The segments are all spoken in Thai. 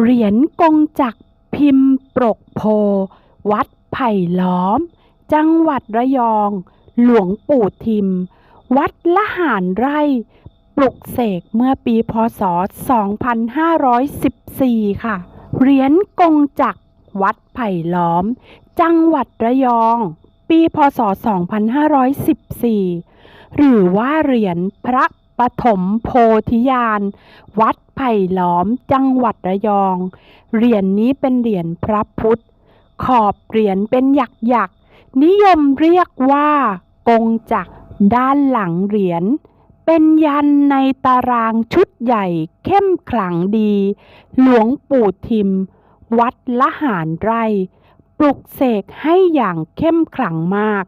เหรียญกงจักพิมพ์ปรกโพ วัดไผ่ล้อม จังหวัดระยอง หลวงปู่ทิม วัดละหารไร่ ปลุกเสกเมื่อปีพศ 2514 ค่ะ เหรียญกงจักวัดไผ่ล้อม จังหวัดระยอง ปีพศ 2514 หรือว่าเหรียญพระ ปฐมโพธิญาณ วัดไผ่ล้อมจังหวัดระยอง เหรียญนี้เป็นเหรียญพระพุทธ ขอบเหรียญเป็นหยักหยักนิยมเรียกว่ากงจักด้านหลังเหรียญ เป็นยันในตารางชุดใหญ่เข้มขลังดี หลวงปู่ทิม วัดละหารไร่ ปลุกเสกให้อย่างเข้มขลังมาก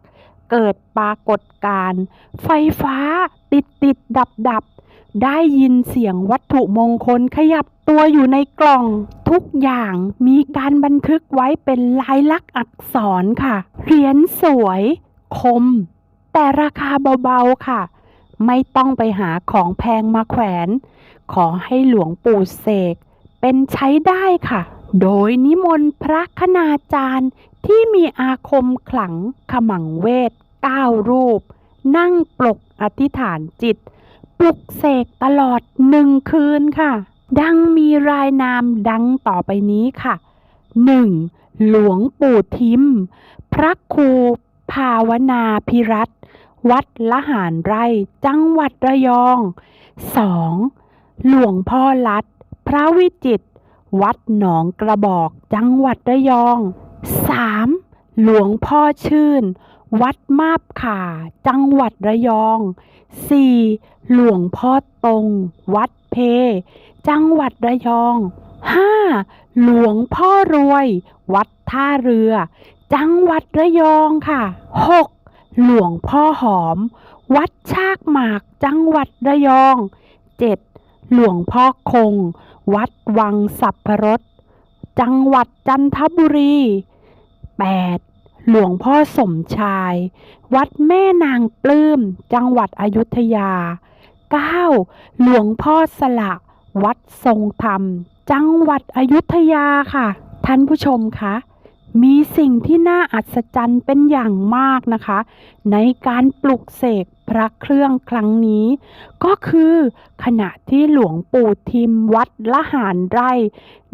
เกิดปรากฏการณ์ไฟฟ้าติดติดดับดับ ได้ยินเสียงวัตถุมงคลขยับตัวอยู่ในกล่องทุกอย่างมีการบันทึกไว้เป็นลายลักษณ์อักษรค่ะ เหรียญสวย คม แต่ราคาเบาๆค่ะ ไม่ต้องไปหาของแพงมาแขวน ขอให้หลวงปู่เสกเป็นใช้ได้ค่ะ โดยนิมนต์พระคณาจารย์ ที่มีอาคมขลังขมังเวทเก้ารูป นั่งปลกอธิษฐานจิต ปลุกเสกตลอดหนึ่งคืนค่ะ ดังมีรายนามดังต่อไปนี้ค่ะ 1. หลวงปู่ทิม พระครูภาวนาพิรัตวัดละหารไร่ จังหวัดระยอง 2. หลวงพ่อลัด พระวิจิต วัดหนองกระบอก จังหวัดระยอง 3. หลวงพ่อชื่น วัดมาบข่าจังหวัดระยอง 4. หลวงพ่อตรง วัดเพ จังหวัดระยอง 5. หลวงพ่อรวย วัดท่าเรือ จังหวัดระยองค่ะ 6. หลวงพ่อหอม วัดชากหมาก จังหวัดระยอง 7. หลวงพ่อคง วัดวังสัพพรสจังหวัดจันทบุรี 8. หลวงพ่อสมชาย วัดแม่นางปลื้ม จังหวัดอยุธยา 9. หลวงพ่อสละ วัดทรงธรรม จังหวัดอยุธยาค่ะ ท่านผู้ชมคะมีสิ่งที่น่าอัศจรรย์เป็นอย่างมากนะคะ ในการปลุกเสก พระเครื่องครั้งนี้ ก็คือขณะที่หลวงปู่ทิมวัดละหารไร่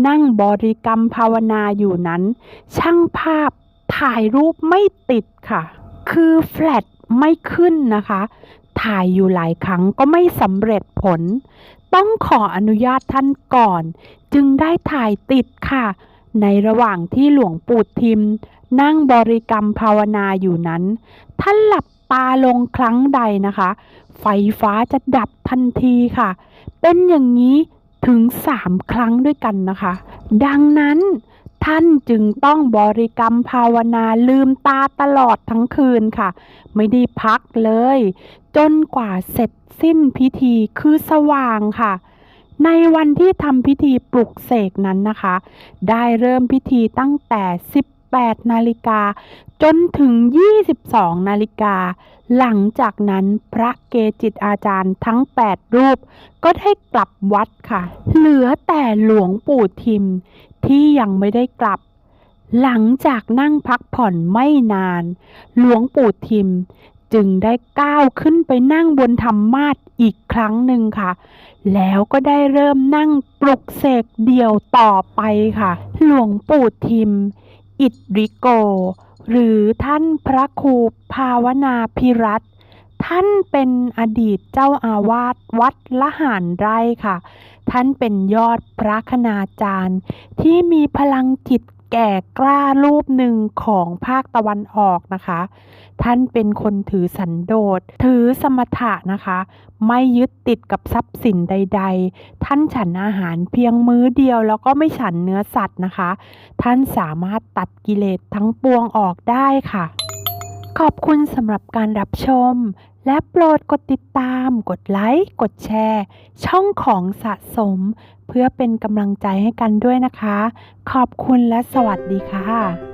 นั่งบริกรรมภาวนาอยู่นั้น ช่างภาพถ่ายรูปไม่ติดค่ะ คือแฟลชไม่ขึ้นนะคะ ถ่ายอยู่หลายครั้งก็ไม่สำเร็จผล ต้องขออนุญาตท่านก่อน จึงได้ถ่ายติดค่ะ ในระหว่างที่หลวงปู่ทิมนั่งบริกรรมภาวนาอยู่นั้น ท่านหลับ ตาลงครั้งใดนะคะ ไฟฟ้าจะดับทันทีค่ะ เป็นอย่างนี้ถึงสามครั้งด้วยกันนะคะ ดังนั้นท่านจึงต้องบริกรรมภาวนาลืมตาตลอดทั้งคืนค่ะ ไม่ได้พักเลย จนกว่าเสร็จสิ้นพิธีคือสว่างค่ะ ในวันที่ทำพิธีปลุกเสกนั้นนะคะ ได้เริ่มพิธีตั้งแต่ 18 นาฬิกา จนถึง 22 นาฬิกา หลังจากนั้นพระเกจิตอาจารย์ทั้ง 8 รูป ก็ได้กลับวัดค่ะ เหลือแต่หลวงปู่ทิมที่ยังไม่ได้กลับ หลังจากนั่งพักผ่อนไม่นาน หลวงปู่ทิมจึงได้ก้าวขึ้นไปนั่งบนธรรมาสอีกครั้งหนึ่งค่ะ แล้วก็ได้เริ่มนั่งปลุกเสกเดี่ยวต่อไปค่ะ หลวงปู่ทิม อิตริโก หรือท่านพระครูภาวนาพิรัตท่านเป็นอดีตเจ้าอาวาสวัดละหานไร่ค่ะ ท่านเป็นยอดพระคณาจารย์ ที่มีพลังจิต แก่กล้ารูปหนึ่งของภาคตะวันออกนะคะ ท่านเป็นคนถือสันโดษ ถือสมถะนะคะ ไม่ยึดติดกับทรัพย์สินใด ๆ ท่านฉันอาหารเพียงมื้อเดียว แล้วก็ไม่ฉันเนื้อสัตว์นะคะ ท่านสามารถตัดกิเลสทั้งปวงออกได้ค่ะ ขอบคุณสำหรับการรับชม และโปรดกดติดตาม กดไลค์ กดแชร์ ช่องของสะสม เพื่อเป็นกำลังใจให้กันด้วยนะคะ ขอบคุณและสวัสดีค่ะ